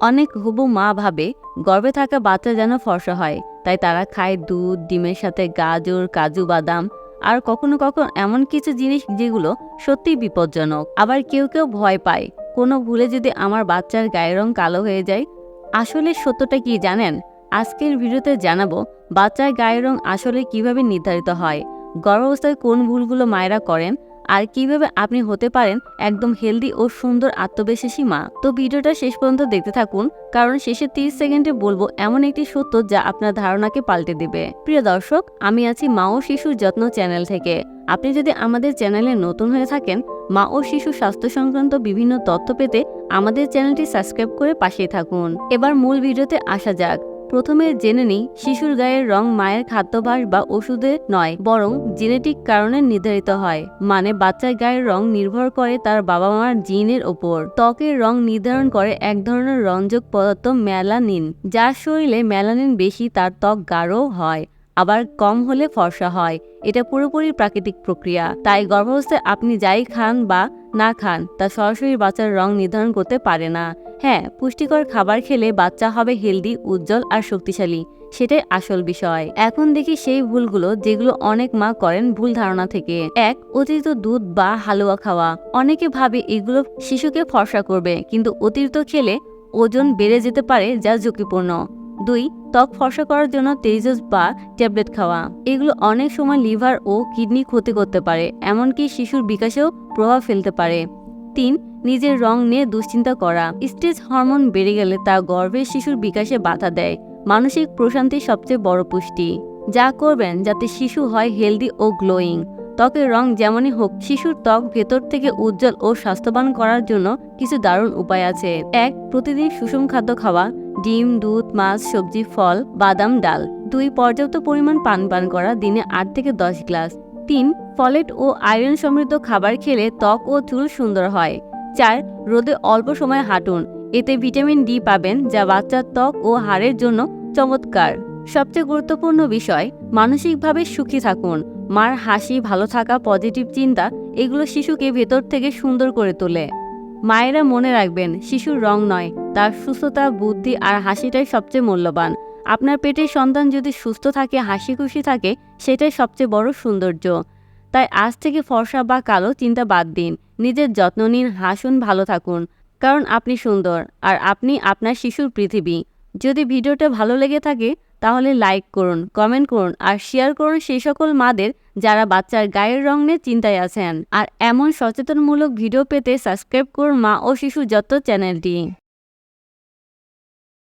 অনেক হুবু মা ভাবে, গর্ভে থাকা বাচ্চা যেন ফর্সা হয়। তাই তারা খায় দুধ, ডিমের সাথে গাজর, কাজু বাদাম, আর কখনো কখনো এমন কিছু জিনিস যেগুলো সত্যি বিপজ্জনক। আবার কেউ কেউ ভয় পায়, কোনো ভুলে যদি আমার বাচ্চার গায়ের রং কালো হয়ে যায়। আসলে সত্যটা কি জানেন? আজকের ভিডিওতে জানাব, বাচ্চার গায়ের রং আসলে কীভাবে নির্ধারিত হয়, গর্ভাবস্থায় কোন ভুলগুলো মায়েরা করেন আর কীভাবে আপনি হতে পারেন একদম হেলদি ও সুন্দর আত্মবিশ্বাসী মা। তো ভিডিওটা শেষ পর্যন্ত দেখতে থাকুন, কারণ শেষে 30 সেকেন্ডে বলব এমন একটি সত্য যা আপনার ধারণাকে পাল্টে দেবে। প্রিয় দর্শক, আমি আছি মা ও শিশুর যত্ন চ্যানেল থেকে। আপনি যদি আমাদের চ্যানেলে নতুন হয়ে থাকেন, মা ও শিশু স্বাস্থ্য সংক্রান্ত বিভিন্ন তথ্য পেতে আমাদের চ্যানেলটি সাবস্ক্রাইব করে পাশেই থাকুন। এবার মূল ভিডিওতে আসা যাক। প্রথমে জেনে নিই শিশুর গায়ের রং মায়ের খাদ্যাভ্যাস বা ওষুধে নয়, বরং জেনেটিক কারণে নির্ধারিত হয় মানে বাচ্চার গায়ের রং নির্ভর করে তার বাবা মার জিনের ওপর। ত্বকের রং নির্ধারণ করে এক ধরনের রঞ্জক পদার্থ মেলানিন, যার শরীরে মেলানিন বেশি, তার ত্বক গাঢ় হয়। আবার কম হলে ফর্সা হয়। এটা পুরোপুরি প্রাকৃতিক প্রক্রিয়া। তাই গর্ভাবস্থায় আপনি যাই খান বা না খান, তা সরাসরি বাচ্চার রং নির্ধারণ করতে পারে না। হ্যাঁ পুষ্টিকর খাবার খেলে বাচ্চা হবে হেলদি, উজ্জ্বল আর শক্তিশালী। সেটাই আসল বিষয়। এখন দেখি সেই ভুলগুলো যেগুলো অনেক মা করেন ভুল ধারণা থেকে। এক, অতিরিক্ত দুধ বা হালুয়া খাওয়া। অনেকে ভাবে এগুলো শিশুকে ফর্সা করবে, কিন্তু অতিরিক্ত খেলে ওজন বেড়ে যেতে পারে যা ঝুঁকিপূর্ণ। দুই ত্বক ফর্সা করার জন্য তেজস বা ট্যাবলেট খাওয়া। এগুলো অনেক সময় লিভার ও কিডনি ক্ষতি করতে পারে, এমনকি শিশুর বিকাশেও প্রভাব ফেলতে পারে। তিন, নিজের রং নিয়ে দুশ্চিন্তা করা। স্টেজ হরমোন বেড়ে গেলে তা গর্ভের শিশুর বিকাশে বাধা দেয়। মানসিক প্রশান্তি সবচেয়ে বড় পুষ্টি। যা করবেন যাতে শিশু হয় হেলদি ও গ্লোয়িং। ত্বকের রং যেমনই হোক, শিশুর ত্বক ভেতর থেকে উজ্জ্বল ও স্বাস্থ্যবান করার জন্য কিছু দারুণ উপায় আছে। এক, প্রতিদিন সুষম খাদ্য খাওয়া, ডিম, দুধ, মাছ, সবজি, ফল, বাদাম, ডাল। দুই, পর্যাপ্ত পরিমাণ পান পান করা দিনে আট থেকে দশ গ্লাস। তিন, ফলেট ও আয়রন সমৃদ্ধ খাবার খেলে ত্বক ও চুল সুন্দর হয়। চার, রোদে অল্প সময় হাঁটুন। এতে ভিটামিন ডি পাবেন, যা বাচ্চার ত্বক ও হাড়ের জন্য চমৎকার। সবচেয়ে গুরুত্বপূর্ণ বিষয়, মানসিকভাবে সুখী থাকুন। মার হাসি, ভালো থাকা পজিটিভ চিন্তা, এগুলো শিশুকে ভেতর থেকে সুন্দর করে তোলে। মায়েরা মনে রাখবেন, শিশুর রং নয়, তার সুস্থতা, বুদ্ধি আর হাসিটাই সবচেয়ে মূল্যবান। আপনার পেটের সন্তান যদি সুস্থ থাকে, হাসি খুশি থাকে, সেটাই সবচেয়ে বড় সৌন্দর্য। তাই আজ থেকে ফর্সা বা কালো চিন্তা বাদ দিন। নিজের যত্ন নিন, হাসুন, ভালো থাকুন। কারণ আপনি সুন্দর, আর আপনি আপনার শিশুর পৃথিবী। যদি ভিডিওটা ভালো লেগে থাকে তাহলে লাইক করুন কমেন্ট করুন আর শেয়ার করুন সেই সকল মাদের যারা বাচ্চার গায়ের রং নিয়ে চিন্তায় আছেন। আর এমন সচেতনমূলক ভিডিও পেতে সাবস্ক্রাইব করুন মা ও শিশু যত্ন চ্যানেলটি